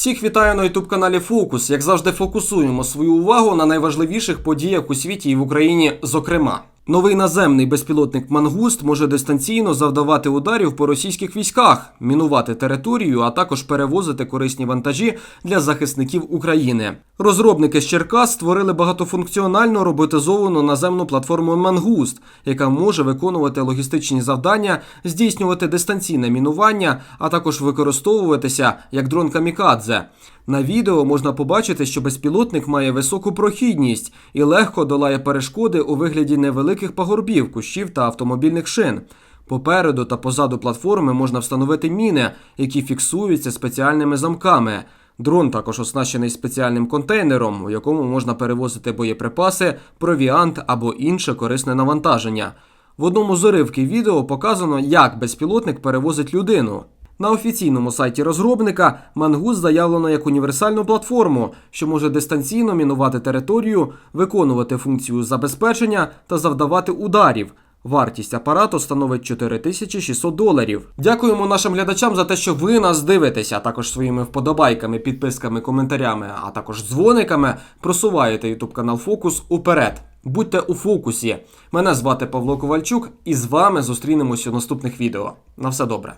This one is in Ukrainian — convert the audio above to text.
Всіх вітаю на youtube каналі Фокус. Як завжди, фокусуємо свою увагу на найважливіших подіях у світі і в Україні, зокрема. Новий наземний безпілотник Мангуст може дистанційно завдавати ударів по російських військах, мінувати територію, а також перевозити корисні вантажі для захисників України. Розробники з Черкас створили багатофункціональну роботизовану наземну платформу Мангуст, яка може виконувати логістичні завдання, здійснювати дистанційне мінування, а також використовуватися як дрон камікадзе. На відео можна побачити, що безпілотник має високу прохідність і легко долає перешкоди у вигляді невеликих пагорбів, кущів та автомобільних шин. Попереду та позаду платформи можна встановити міни, які фіксуються спеціальними замками. Дрон також оснащений спеціальним контейнером, у якому можна перевозити боєприпаси, провіант або інше корисне навантаження. В одному з уривків відео показано, як безпілотник перевозить людину. На офіційному сайті розробника Мангус заявлено як універсальну платформу, що може дистанційно мінувати територію, виконувати функцію забезпечення та завдавати ударів. Вартість апарату становить 4600 доларів. Дякуємо нашим глядачам за те, що ви нас дивитеся, а також своїми вподобайками, підписками, коментарями, а також дзвониками просуваєте YouTube канал Фокус уперед. Будьте у фокусі. Мене звати Павло Ковальчук, і з вами зустрінемось у наступних відео. На все добре.